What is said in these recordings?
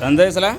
എന്താ അതിന്റെ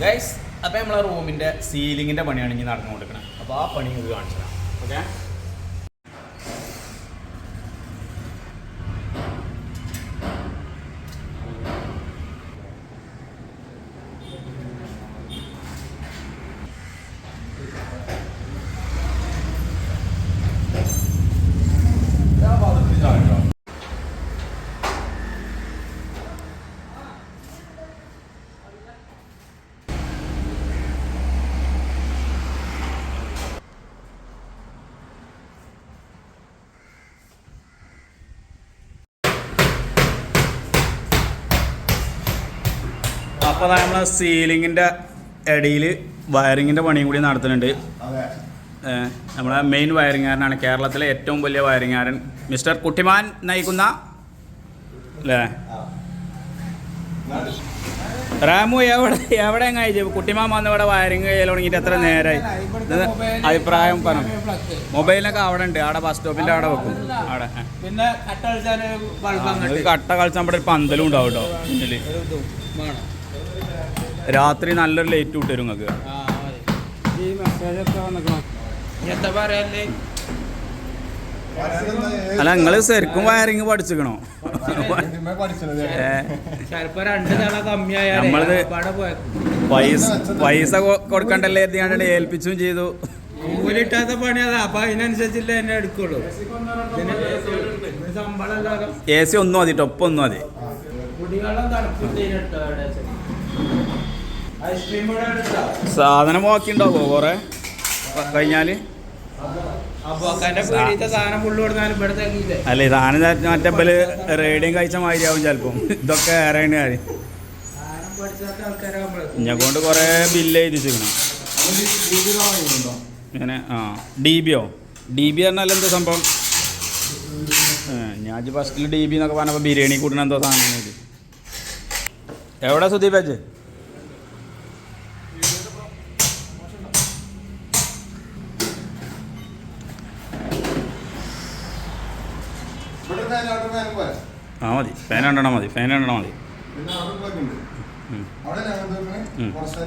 ഗൈസ് അപ്പോൾ നമ്മളെ റൂമിന്റെ സീലിങ്ങിന്റെ പണിയാണ് ഇനി നടന്നുകൊണ്ടിരിക്കുന്നത് അപ്പോൾ ആ പണി നിങ്ങൾക്ക് കാണിച്ചു തരാം ഓക്കെ. അപ്പോൾ നമ്മൾ സീലിങ്ങിന്റെ ഇടയിൽ വയറിങ്ങിന്റെ പണിയും കൂടി നടത്തുന്നുണ്ട്. ഏഹ് നമ്മളെ മെയിൻ വയറിങ്ങാരനാണ്. കേരളത്തിലെ ഏറ്റവും വലിയ വയറിങ്ങാരൻ മിസ്റ്റർ കുട്ടിമാൻ നയിക്കുന്ന അല്ലേ റാമു എവിടെ എവിടെ എങ്ങനെ കുട്ടിമാൻ വന്ന് ഇവിടെ വയറിങ് ചെയ്യാൻ തുടങ്ങിയിട്ട് എത്ര നേരമായി അഭിപ്രായം പറഞ്ഞു മൊബൈലിനൊക്കെ അവിടെ ഉണ്ട്. അവിടെ ബസ് സ്റ്റോപ്പിന്റെ അവിടെ വെക്കും. അവിടെ പിന്നെ കട്ട കളിച്ചാൽ ബൾബ് കട്ട കളിച്ചാൽ നമ്മുടെ ഒരു പന്തലും ഉണ്ടാവും കേട്ടോ വേണം. രാത്രി നല്ലൊരു ലൈറ്റ് വിട്ടരും നിങ്ങൾക്ക് ആ മതി ഈ മെസ്സേജ് ഒക്കെ വന്നിക്കണം? എന്താ പറയല്ലേ അല്ല നിങ്ങൾ ശരിക്കും വയറിങ് പഠിച്ചിക്കണോ? നമ്മളത് പൈസ പൈസ കൊടുക്കണ്ടല്ലേ എത്തിയാണ്ട് ഏൽപ്പിച്ചും ചെയ്തു. കൂലിട്ടാത്ത പണി അതാ അപ്പൊ അതിനനുസരിച്ചില്ല എന്നെ എടുക്കുള്ളൂ. എ സി ഒന്നും മതി ടൊപ്പൊന്നും മതി. കുടിവെള്ളം തണുപ്പിട്ടോ ഐസ്ക്രീം കൂടെ എടുത്തോ സാധനം ബാക്കിയുണ്ടാവോ കുറെ കഴിഞ്ഞാൽ അപ്പൊ അക്കാന്റെ പേടിത്തെ സാധനം ബാക്കി ഉണ്ടാവോ കൊറേ കഴിഞ്ഞാൽ? അല്ല സാധനം മറ്റേ റേഡിയം കഴിച്ച മാതിരിയാവും ചിലപ്പം. ഇതൊക്കെ ഏറെയാണ് കാര്യം. എന്നെ കൊണ്ട് കൊറേ ബില്ല് എഴുതിച്ചിരിക്കണം. ഇങ്ങനെ ആ ഡി ബിയോ ഡി ബി പറഞ്ഞാൽ എന്താ സംഭവം? ഞാൻ ഫസ്റ്റിൽ ഡി ബി എന്നൊക്കെ പറഞ്ഞപ്പോൾ ബിരിയാണി കൂട്ടണ എന്തോ സാധനമാണ് ഇത്. എവിടെ സുദീപ് അജ് ആ മതി. ഫാൻ രണ്ടെണ്ണം മതി. ഫാൻ രണ്ടെണ്ണം മതി.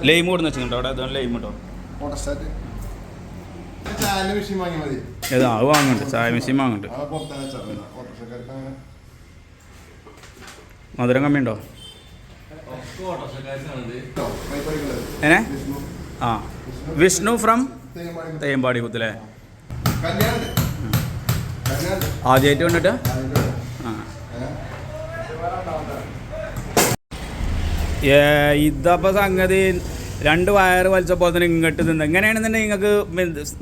ലൈം കൂടുന്ന വെച്ചിട്ടുണ്ട്. അവിടെ അതുകൊണ്ട് ലൈം കേട്ടോ ഏതാ? അത് വാങ്ങുന്നുണ്ട്. ചായ മെഷീൻ വാങ്ങുന്നുണ്ട്. മധുരം കമ്മിയുണ്ടോ? ഉണ്ടോ ഏനെ വിഷ്ണു. ആ. വിഷ്ണു ഫ്രം തേമ്പാടി തേയമ്പാടി കുത്തിലെ ആദ്യമായിട്ട് കണ്ടിട്ട് ആ ഏ, ഇതപ്പോൾ സംഗതി രണ്ട് വയറ് വലിച്ചപ്പോൾ തന്നെ ഇങ്ങോട്ട് നിന്ന്. എങ്ങനെയാണെന്നുണ്ടെങ്കിൽ നിങ്ങൾക്ക്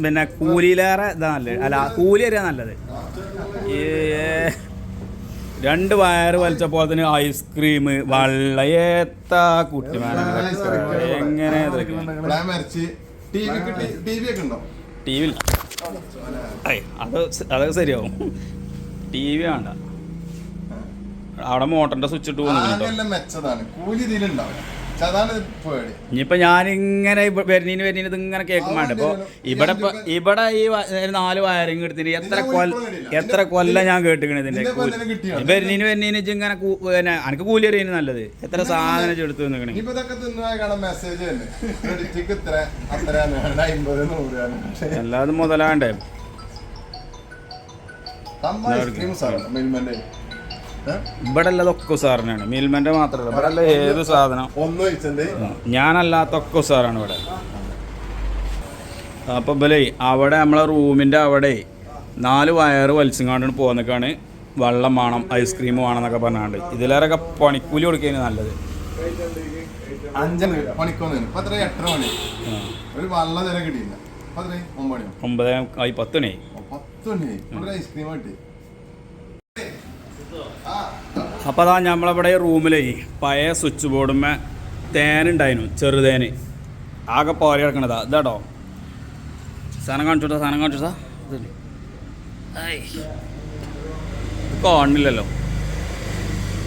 പിന്നെ കൂലിയിലേറെ ഇതാ നല്ലത്. അല്ല കൂലി വരിക നല്ലത്. രണ്ട് വയറ് വലിച്ചപ്പോൾ തന്നെ ഐസ്ക്രീം വള്ളയേത്ത കുട്ടി എങ്ങനെ ടി വി ഒക്കെ ഉണ്ടോ? ടി വി ഐ അത് അതൊക്കെ ശരിയാവും. ടി വി വേണ്ട. അവിടെ മോട്ടറിന്റെ സ്വിച്ച് ഇട്ട് പോകുന്നു മെച്ചതാണ്. കൂലി ഇനിയിപ്പോ ഞാനിങ്ങനെ വരുന്നതിന് വരുന്നതിന് ഇതിങ്ങനെ കേൾക്കുമ്പോണ്ട് ഇപ്പൊ ഇവിടെ ഇവിടെ ഈ നാല് വയറിങ് എടുത്തിട്ട് എത്ര കൊല്ല എത്ര കൊല്ലം ഞാൻ കേട്ടിക്കണ ഇതിന്റെ വരുന്നതിന് വരുന്നതിന് ഇങ്ങനെ എനിക്ക് കൂലി അറിയുന്നത് നല്ലത്. എത്ര സാധനം എടുത്തു നിൽക്കണേ അല്ലാതെ മുതലാണ്ടേ ഐസ്ക്രീം സാധനം മിൽമന്റെ. ഇവിടെ ഉള്ളതൊക്കെ സാറിനാണ് മിൽമന്റെ മാത്രമല്ല. ഇവിടെ ഉള്ള ഏത് സാധനം? ഞാനല്ലാത്തൊക്കെ സാറാണ് ഇവിടെ. അപ്പോൾ ഇവലേ അവിടെ നമ്മളെ റൂമിന്റെ അവിടെ നാല് വയറ് വലിച്ചങ്ങാണ്ടാണ് പോകുന്നൊക്കെയാണ് വെള്ളം വേണം ഐസ്ക്രീം വേണം എന്നൊക്കെ പറഞ്ഞാണ്ട്. ഇതിലേറൊക്കെ പണിക്കൂലി കൊടുക്കുന്നത് നല്ലത്. അപ്പൊ? ഒമ്പത് ആയി പത്ത് മണിയായി ഐസ്ക്രീം കിട്ടി. അപ്പോൾ അതാ നമ്മളിവിടെ റൂമിലേ പഴയ സ്വിച്ച് ബോർഡുമ്മേ തേനുണ്ടായിരുന്നു ചെറുതേന്. ആകെ പോരെ കിടക്കണതാ. ഇതാട്ടോ സാധനം കാണിച്ചോട്ടാ സാധനം കാണിച്ചോട്ടാ. കാണില്ലല്ലോ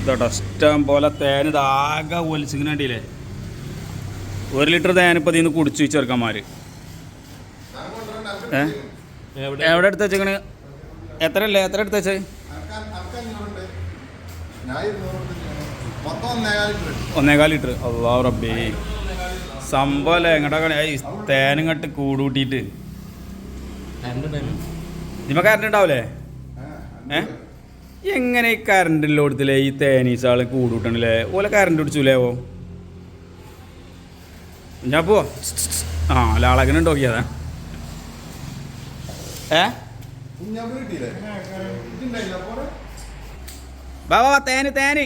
ഇതാട്ടോ ഇഷ്ടം പോലെ തേൻ ഇതാകെ ഒലിച്ചിങ്ങനെ കണ്ടില്ലേ? ഒരു ലിറ്റർ തേൻ ഇപ്പം ഇതിന്ന് കുടിച്ചു ചെറുക്കന്മാർ ഏ? എവിടെ എടുത്ത് വെച്ചേക്കണ്? എത്ര അല്ലേ എത്ര എടുത്ത് വെച്ചേ? ഒന്നേകാൽ ലിറ്റർ. അള്ളാ റബ്ബേ. സംഭവം എങ്ങോട്ടാ തേനിങ്ങട്ട് കൂടൂട്ടിയിട്ട് നിമ്മ കറണ്ട് ഉണ്ടാവില്ലേ ഏ? എങ്ങനെ ഈ കറണ്ട് ഇല്ലോടത്തില്ലേ ഈ തേനീസാൾ കൂടൂട്ടണല്ലേ ഓലെ കറണ്ട് പിടിച്ചൂലേ ഓ? ഞാൻ പോവാ ആ ലാളകനെ ഉണ്ടോക്കിയത ഏ? വാ വാ തേന് തേന്.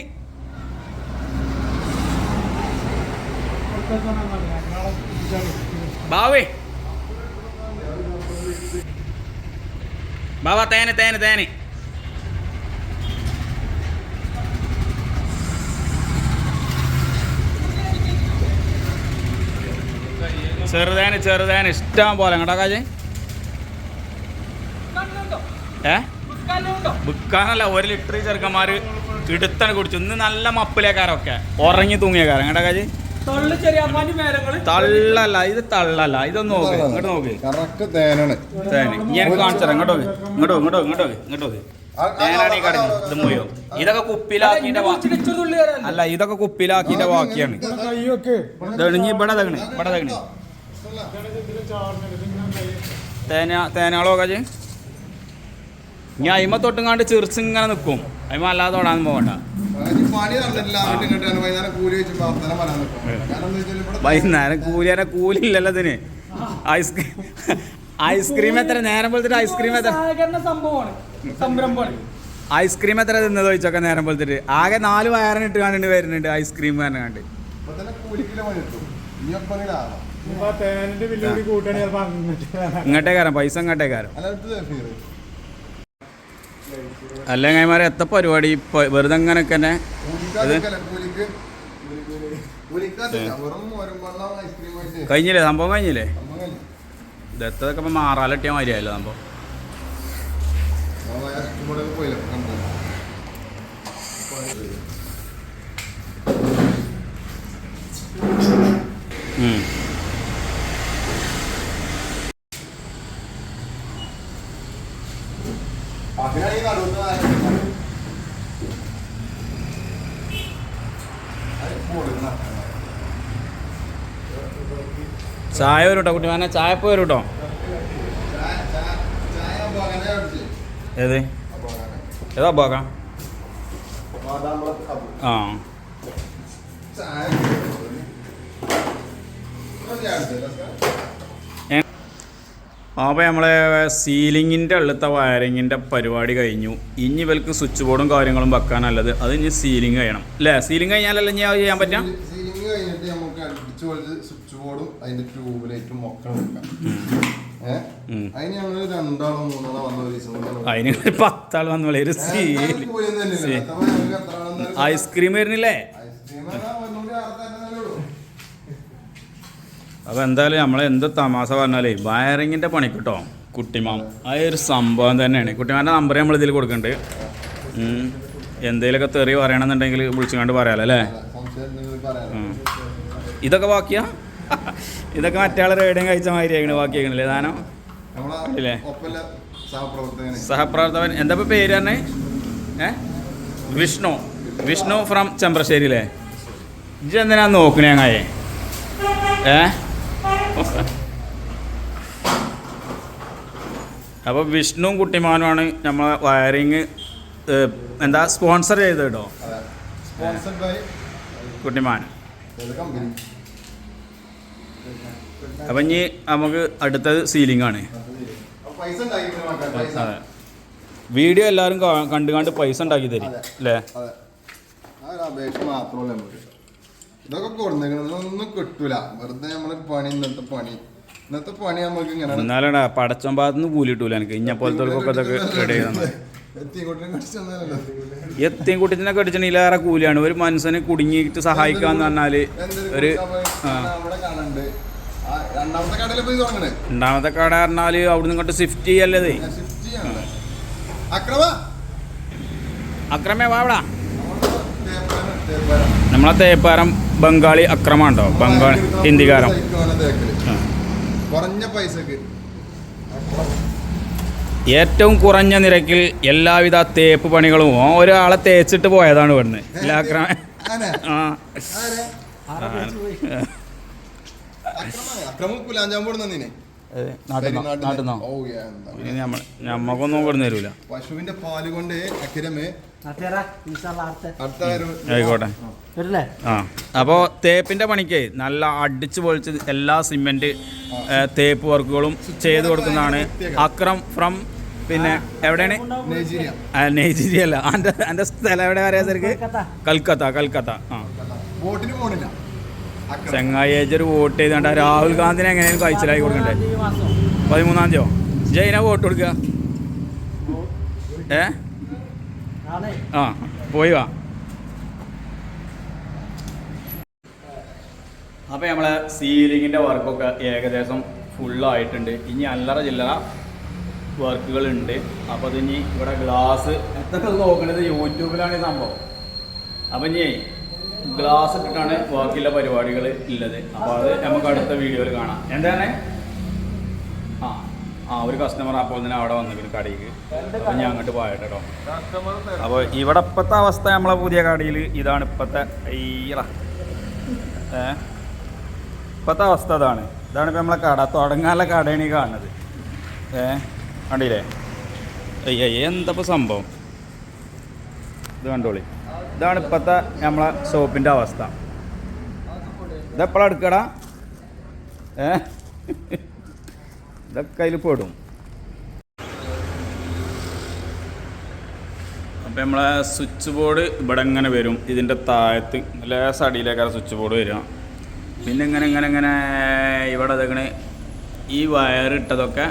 ബാവേ. ബാവാ തേന് തേന് തേന്. ചെറുതേന് ചെറുതേന്. ഇഷ്ടം പോലെ. കേട്ടോ കാജ്? ഏ? വിൽക്കാനല്ല ഒരു ലിറ്റർ ചെറുക്കന്മാർ ഇടുത്താണ് കുടിച്ചു ഇന്ന് നല്ല മപ്പിലേക്കാരൊക്കെ ഉറങ്ങി തൂങ്ങിയ കാരം കാജ് തള്ളല്ല ഇത് തള്ളല്ല. ഇതൊന്ന് നോക്ക് ഇങ്ങോട്ട് നോക്ക്. തേന്. ഇനി എനിക്ക് കാണിച്ചു ഇങ്ങോട്ട് നോക്ക്. ഇങ്ങോട്ട് ഇങ്ങോട്ട് ഇങ്ങോട്ട് നോക്ക്, തേനാണ് ഈ കടഞ്ഞു ഇത് മുയോ ഇതൊക്കെ കുപ്പിലാക്കിന്റെ അല്ല ഇതൊക്കെ കുപ്പിലാക്കിന്റെ ബാക്കിയാണ് തെളിഞ്ഞി ഇവിടെ തകണ് ഇവിടെ തകണ് തേന തേനാളോ കാജ് ഇനി അയിമ തൊട്ടുങ്ങാണ്ട് ചെറിച്ച് ഇങ്ങനെ നിൽക്കും അയിമ അല്ലാതെ ഓടാൻ പോകണ്ട വൈകുന്നേരം കൂലി കൂലിയാനെ കൂലില്ലല്ലോ ഇതിന് ഐസ്ക്രീം ഐസ്ക്രീം എത്ര നേരം പോലത്തെ ഐസ്ക്രീം എത്ര സംരംഭമാണ്. ഐസ്ക്രീം എത്ര തിന്നത് ചോദിച്ചൊക്കെ നേരം പോലത്തെ ആകെ നാല് വയറൻ ഇട്ട് കണ്ടിട്ട് വരുന്നുണ്ട് ഐസ്ക്രീം പറഞ്ഞാണ്ട് ഇങ്ങോട്ടേ കാരണം പൈസ ഇങ്ങോട്ടേ കിട്ടും അല്ല കൈമാരെ എത്ത പരിപാടി? വെറുതെ അങ്ങനൊക്കെ തന്നെ കഴിഞ്ഞില്ലേ? സംഭവം കഴിഞ്ഞില്ലേ? ദത്തതൊക്കെ ഇപ്പം മാറാലട്ടിയ മാതിരിയായല്ലോ സംഭവം. ഉം. അതിനാണ് ഈ നടുവത്ത് നാല് അത് കൊടുക്കുന്ന. ചായ വരും കേട്ടോ. കുട്ടി വേണേ ചായപ്പോ വരും കേട്ടോ. ഏത് ഏതാ പോകാം. ആ. അപ്പോൾ നമ്മളെ സീലിങ്ങിന്റെ ഉള്ളത്തെ വയറിങ്ങിന്റെ പരിപാടി കഴിഞ്ഞു. ഇനി ഇവർക്ക് സ്വിച്ച് ബോർഡും കാര്യങ്ങളും വെക്കാനല്ലത് അത് ഇനി സീലിംഗ് കഴിയണം. അല്ലേ? സീലിംഗ് കഴിഞ്ഞാലല്ലേ ഇനി അത് ചെയ്യാൻ പറ്റാം? ബോർഡും അതിന്റെ ട്യൂബ് ലൈറ്റും ഒക്കെ വെക്കാം. ഏഹ്? അതിന് ഞങ്ങൾ രണ്ടാളോ മൂന്നാളോ വന്ന ഒരു ദിവസം അതിന് പത്താൾ വന്ന പോലെ ഒരു ഐസ്ക്രീം വരുന്നില്ലേ. അപ്പോൾ എന്തായാലും നമ്മളെ എന്ത് തമാശ പറഞ്ഞാലേ വയറിങ്ങിന്റെ പണി കിട്ടോ കുട്ടിമാം. ആ ഒരു സംഭവം തന്നെയാണ്. കുട്ടിമാന്റെ നമ്പർ നമ്മൾ ഇതിൽ കൊടുക്കുന്നുണ്ട് ഉം. എന്തേലൊക്കെ തെറി പറയണമെന്നുണ്ടെങ്കിൽ വിളിച്ചുകൊണ്ട് പറയാലോ അല്ലേ. ഇതൊക്കെ ബാക്കിയാ? ഇതൊക്കെ മറ്റേ റേഡിയം കഴിച്ച മാതിരി ബാക്കി ബാക്കിയാക്കണില്ലേ ദാനോ ഇല്ലേ? സഹപ്രവർത്തകൻ എന്താ പേര് തന്നെ ഏ? വിഷ്ണു. വിഷ്ണു ഫ്രം ചെമ്പ്രശ്ശേരി അല്ലേ? ഇജ്ജ് എന്തിനാ നോക്കുന്നേ അങ്ങായേ? ഏ? അപ്പോൾ വിഷ്ണുവും കുട്ടിമാനുമാണ് നമ്മളെ വയറിങ് എന്താ സ്പോൺസർ ചെയ്തത് കേട്ടോ? കുട്ടിമാൻ. അപ്പം ഇനി നമുക്ക് അടുത്തത് സീലിംഗ് ആണ് അതെ. വീഡിയോ എല്ലാവരും കണ്ടു കണ്ട് പൈസ ഉണ്ടാക്കി തരും. അല്ലേ ഇതൊക്കെ കൊടുത്തേക്കുന്നത് ഒന്നും കിട്ടൂല. വെറുതെ പണി ഇന്നത്തെ പണി. ഇന്നത്തെ പണി നമുക്ക് ഇങ്ങനെ എന്നാലടാ പടച്ചോൻ കൂലിട്ടൂല എനിക്ക്. ഇഞ്ഞപ്പോലത്തെ ഇതൊക്കെ റെഡി തന്നാലല്ലോ എത്തിയും കുട്ടിച്ചിനൊക്കെ അടിച്ചിട്ടില്ലേറെ കൂലിയാണ്. ഒരു മനുഷ്യനെ കുടുങ്ങിയിട്ട് സഹായിക്കാന്ന് പറഞ്ഞാൽ ഒരു രണ്ടാമത്തെ കട പറഞ്ഞാൽ അവിടെ നിന്ന് ഷിഫ്റ്റ് ചെയ്യല്ലേ അക്രമ വാവിടാ നമ്മൾ തേപ്പാരം ബംഗാളി അക്രമണ്ടോ? ബംഗാളി. ആ. കുറഞ്ഞ പൈസക്ക്. ഏറ്റവും കുറഞ്ഞ നിരക്കിൽ എല്ലാവിധ തേപ്പ് പണികളും ഒരാളെ തേച്ചിട്ട് പോയതാണ് ഇവിടുന്ന്. ഇല്ല അക്രമ ആനെ? ആ. ആരെ? അക്രമ അക്രമം കുലാഞ്ചാൻ പോടുന്ന നീനെ നാട്ടിന്നോ നാട്ടിന്നോ ഓ എന്താ ഇനി നമ്മ നമ്മക്കൊന്നും കൊടുന്നു തരൂല പശുവിന്റെ പാൽ കൊണ്ട് ആയിക്കോട്ടെ. ആ അപ്പോൾ തേപ്പിന്റെ പണിക്ക് നല്ല അടിച്ചു പൊളിച്ച് എല്ലാ സിമെന്റ് തേപ്പ് വർക്കുകളും ചെയ്തു കൊടുക്കുന്നതാണ് അക്രം ഫ്രം പിന്നെ എവിടെയാണ്? നൈജീരിയ. ആ, നൈജീരിയ അല്ല. എന്റെ എന്റെ സ്ഥലം എവിടെ പറയാ ശരിക്ക്? കൽക്കത്ത. കൽക്കത്ത ആ. അക്രമം. വോട്ട് ചെയ്താണ്ട് രാഹുൽ ഗാന്ധിനെ എങ്ങനെയും കഴിച്ചിലായി കൊടുക്കണ്ടേ? പതിമൂന്നാം തീയോ ജയിനെ വോട്ട് കൊടുക്കുക ഏ? ആ പോയി വാ. അപ്പോൾ നമ്മളെ സീലിങ്ങിന്റെ വർക്കൊക്കെ ഏകദേശം ഫുള്ളായിട്ടുണ്ട് ഇനി അല്ലറ ചില്ലറ വർക്കുകളുണ്ട് അപ്പോൾ ഇനി ഇവിടെ ഗ്ലാസ് എത്ര നോക്കണത് യൂട്യൂബിലാണ് സംഭവം. അപ്പം ഇനി ഗ്ലാസ് ഇട്ടിട്ടാണ് ബാക്കിയുള്ള പരിപാടികൾ ഉള്ളത് അപ്പോൾ അത് നമുക്ക് അടുത്ത വീഡിയോയിൽ കാണാം. എന്താണ്? ആ ആ ഒരു കസ്റ്റമർ അപ്പോൾ തന്നെ അവിടെ വന്നിരിക്കുന്നു കടയിൽ അപ്പം ഞാൻ അങ്ങോട്ട് പോയട്ടോ അപ്പോൾ ഇവിടെ ഇപ്പോഴത്തെ അവസ്ഥ നമ്മളെ പുതിയ കടയിൽ ഇതാണ് ഇപ്പോഴത്തെ ഈറ ഏ ഇപ്പോഴത്തെ അവസ്ഥ അതാണ്. ഇതാണ് ഇപ്പം നമ്മളെ കട. തുടങ്ങാനുള്ള കടയാണ് ഈ കാണുന്നത്. ഏ കണ്ടില്ലേ? അയ്യ എന്തപ്പോൾ സംഭവം? ഇത് കണ്ടോളി. ഇതാണ് ഇപ്പോഴത്തെ നമ്മളെ ഷോപ്പിന്റെ അവസ്ഥ. ഇതെപ്പോഴാണ് എടുക്കടാ? ഏ? ഇതൊക്കെ അതിൽ പെടും. അപ്പം നമ്മളെ സ്വിച്ച് ബോർഡ് ഇവിടെ ഇങ്ങനെ വരും. ഇതിന്റെ താഴത്ത് നല്ല അടിയിലേക്കാണ് സ്വിച്ച് ബോർഡ് വരിക. പിന്നെ ഇങ്ങനെ ഇങ്ങനെ ഇങ്ങനെ ഇവിടെ ഇതൊക്കെ ഈ വയർ ഇട്ടതൊക്കെ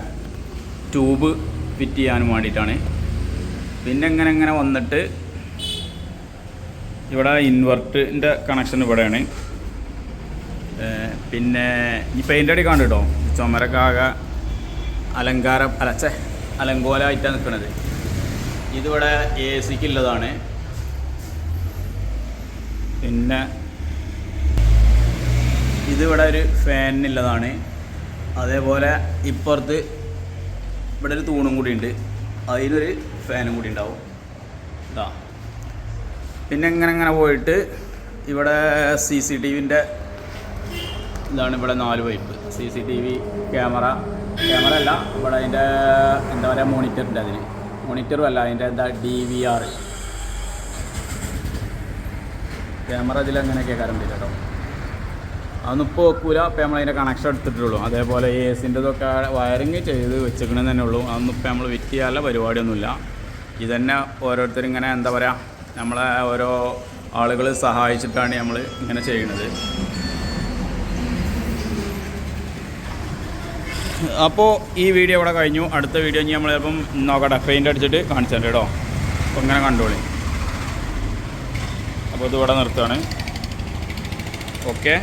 ട്യൂബ് ഫിറ്റ് ചെയ്യാനും വേണ്ടിയിട്ടാണ്. പിന്നെ ഇങ്ങനെ ഇങ്ങനെ വന്നിട്ട് ഇവിടെ ഇൻവെർട്ടിന്റെ കണക്ഷൻ ഇവിടെയാണ്. പിന്നെ ഈ പെയിന്റ് അടി കാണും കേട്ടോ ചുമരൊക്കെ ആകെ അലങ്കാരം അലച്ചേ അലങ്കോലമായിട്ടാണ് നിൽക്കുന്നത് ഇതിവിടെ എ സിക്ക് ഉള്ളതാണ് പിന്നെ ഇതിവിടെ ഒരു ഫാനിനുള്ളതാണ് അതേപോലെ ഇപ്പുറത്ത് ഇവിടെ ഒരു തൂണും കൂടി ഉണ്ട്. അതിനൊരു ഫാനും കൂടി ഉണ്ടാവും. ഇതാ. പിന്നെ ഇങ്ങനെ ഇങ്ങനെ പോയിട്ട് ഇവിടെ സി സി ടി വിന്റെ ഇതാണ് ഇവിടെ നാല് pipe. C C T V camera. Camera അല്ല ഇവിടെ അതിന്റെ എന്താ പറയുക മോണിറ്ററിന്റെ അതിന് മോണിറ്ററും അല്ല അതിന്റെ എന്താ ഡി വി ആർ. ക്യാമറ ഇതിലങ്ങനെയൊക്കെ കാര്യം കേട്ടോ. അതൊന്നും ഇപ്പോൾ വെക്കൂല. അപ്പോൾ നമ്മൾ അതിന്റെ കണക്ഷൻ എടുത്തിട്ടുള്ളൂ. അതേപോലെ എ സിന്റെതൊക്കെ വയറിങ് ചെയ്ത് വെച്ചിക്കണമെന്ന് തന്നെ ഉള്ളൂ. അതൊന്നിപ്പോൾ നമ്മൾ വിറ്റ് ചെയ്യാനുള്ള പരിപാടിയൊന്നുമില്ല. ഇതന്നെ ഓരോരുത്തരും ഇങ്ങനെ എന്താ പറയുക നമ്മളെ ഓരോ ആളുകൾ സഹായിച്ചിട്ടാണ് നമ്മൾ ഇങ്ങനെ ചെയ്യുന്നത് അപ്പോൾ ഈ വീഡിയോ ഇവിടെ കഴിഞ്ഞു. അടുത്ത വീഡിയോ ഇനി നമ്മൾ ചിലപ്പം നോക്കട്ടെ. പെയിന്റ് അടിച്ചിട്ട് കാണിച്ചു തരാം കേട്ടോ. അപ്പോൾ ഇങ്ങനെ കണ്ടോളി. അപ്പോൾ ഇത് ഇവിടെ നിർത്തുകയാണ് ഓക്കെ